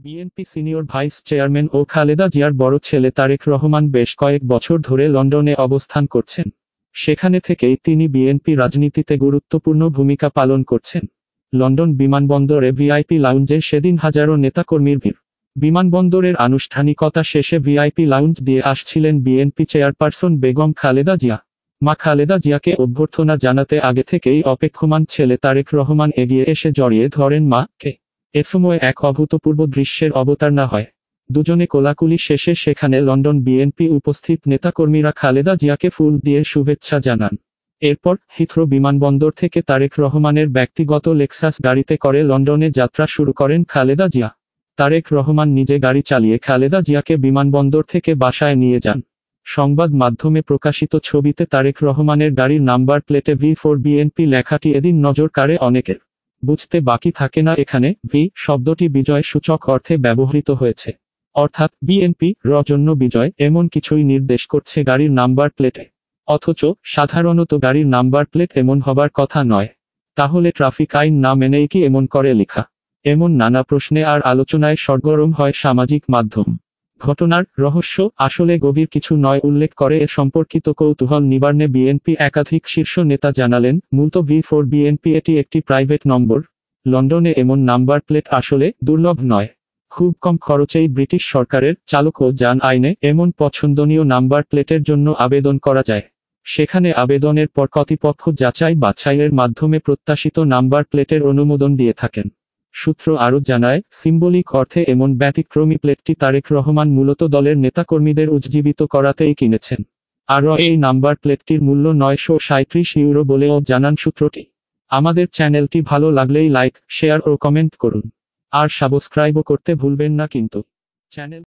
BNP senior vice chairman ও খালেদা জিয়ার বড় ছেলে তারেক রহমান বেশ কয়েক বছর ধরে লন্ডনে অবস্থান করছেন। সেখানে থেকেই তিনি বিএনপি রাজনীতিতে গুরুত্বপূর্ণ ভূমিকা পালন করছেন। লন্ডন বিমানবন্দরে ভিআইপি লাউঞ্জে সেদিন হাজারো নেতাকর্মীর ভিড়। বিমানবন্দরের আনুষ্ঠানিকতা শেষে ভিআইপি লাউঞ্জ দিয়ে আসছিলেন বিএনপি চেয়ারপারসন বেগম খালেদা জিয়া। মা খালেদা জিয়াকে অভ্যর্থনা জানাতে আগে থেকেই অপেক্ষমান ছেলে তারেক রহমান এগিয়ে এসে জড়িয়ে ধরেন মাকে এ সময় এক অভূতপূর্ব দৃশ্যের অবতারণা হয়। দুজনে কোলাকুলি শেষে সেখানে লন্ডন বিএনপি উপস্থিত নেতাকর্মীরা খালেদা জিয়াকে ফুল দিয়ে শুভেচ্ছা জানান। এরপর হিথ্রো বিমানবন্দর থেকে তারেক রহমানের ব্যক্তিগত লেক্সাস গাড়িতে করে লন্ডনে যাত্রা শুরু করেন খালেদা জিয়া। তারেক রহমান নিজে গাড়ি চালিয়ে খালেদা জিয়াকে বিমানবন্দর থেকে বাসায় নিয়ে যান। সংবাদ মাধ্যমে প্রকাশিত ছবিতে তারেক রহমানের গাড়ির নাম্বার প্লেটে ভি ফোর বিএনপি লেখাটি এদিন নজর কাড়ে অনেকের। বুঝতে বাকি থাকে না এখানে ভি শব্দটি বিজয় সূচক অর্থে ব্যবহৃত হয়েছে। অর্থাৎ বিএনপি র জন্য বিজয় এমন কিছুই নির্দেশ করছে গাড়ির নাম্বার প্লেটে। অথচ, সাধারণত গাড়ির নাম্বার প্লেট এমন হবার কথা নয়। তাহলে ট্রাফিক আইন না মেনেই কি এমন করে লেখা? এমন নানা প্রশ্নে আর আলোচনায় সরগরম হয় সামাজিক মাধ্যম। ঘটনার রহস্য আসলে গভীর কিছু নয় উল্লেখ করে এ সম্পর্কিত কৌতূহল নিবারণে বিএনপি একাধিক শীর্ষ নেতা জানালেন, মূলত ভি ফোর বিএনপি এটি একটি প্রাইভেট নম্বর, লন্ডনে এমন নাম্বার প্লেট আসলে দুর্লভ নয়। খুব কম খরচেই ব্রিটিশ সরকারের চালক ও যান আইনে এমন পছন্দনীয় নাম্বার প্লেটের জন্য আবেদন করা যায়। সেখানে আবেদনের পর কর্তৃপক্ষ যাচাই বাছাইয়ের মাধ্যমে প্রত্যাশিত নাম্বার প্লেটের অনুমোদন দিয়ে থাকেন। সূত্র আরও জানায়, সিম্বলিক অর্থে এমন ব্যতিক্রমী প্লেটটি তারেক রহমান মূলত দলের নেতাকর্মীদের উজ্জীবিত করাতেই কিনেছেন। আরও এই নাম্বার প্লেটটির মূল্য নয়শো সাঁত্রিশ ইউরো বলেও জানান সূত্রটি। আমাদের চ্যানেলটি ভালো লাগলেই লাইক, শেয়ার ও কমেন্ট করুন। আর সাবস্ক্রাইবও করতে ভুলবেন না কিন্তু। চ্যানেল